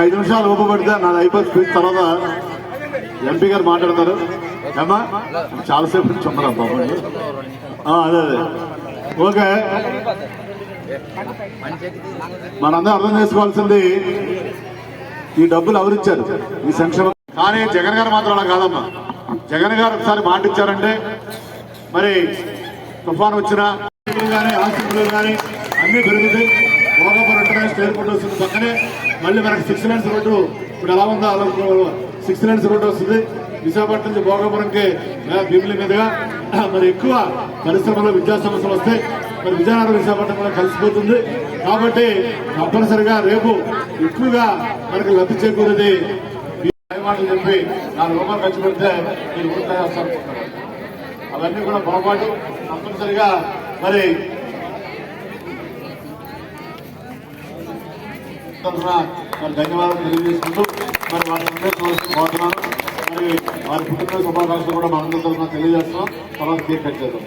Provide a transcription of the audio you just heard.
ఐదు నిమిషాలు ఊపబడితే పెడితే అయిపోయి స్పీచ్ తర్వాత ఎంపీ గారు మాట్లాడతారు. ఏమా చాలాసేపు నుంచి ఉన్నారా బాబు. అదే అదే. ఓకే. మనందరం అర్థం చేసుకోవాల్సింది ఈ డబ్బులు ఎవరిచ్చారు ఈ సంక్షేమం కానీ జగన్ గారు మాత్రం అలా కాదమ్మా. జగన్ గారు ఒకసారి మాట ఇచ్చారంటే మరి తుఫాన్ వచ్చినా కానీ హాస్పిటల్ కానీ అన్ని పెరుగుతాయి. భోగపురం ఇంటర్నేషనల్ ఎయిర్పోర్ట్ వస్తుంది పక్కనే. మళ్ళీ మనకి సిక్స్ లైన్స్ రోడ్డు ఇప్పుడు ఎలా ఉందో అలా సిక్స్ లైన్స్ రోడ్డు వస్తుంది. విశాఖపట్నం నుంచి భోగాపురంకి భీముల మీదుగా. మరి ఎక్కువ పరిశ్రమలో విద్యా సంస్థలు వస్తాయి మరి విజయనగరం విశాఖపట్నం కూడా కలిసిపోతుంది. కాబట్టి తప్పనిసరిగా రేపు ఎక్కువగా మనకు లబ్ధి చేకూరేది ఈ మాటలు చెప్పి నాలుగు రూపాయలు ఖర్చు పెడితే మీరు ఊరికే అవన్నీ కూడా పొరపాటు. తప్పనిసరిగా మరి తరఫున మరి ధన్యవాదాలు తెలియజేసుకుంటూ మరి వారి కోరుతున్నాను మరి వారి పుట్టినరోజు శుభాకాంక్షలు కూడా మనందరి తరఫున తెలియజేస్తున్నాం. తర్వాత కేక్ కట్ చేద్దాం.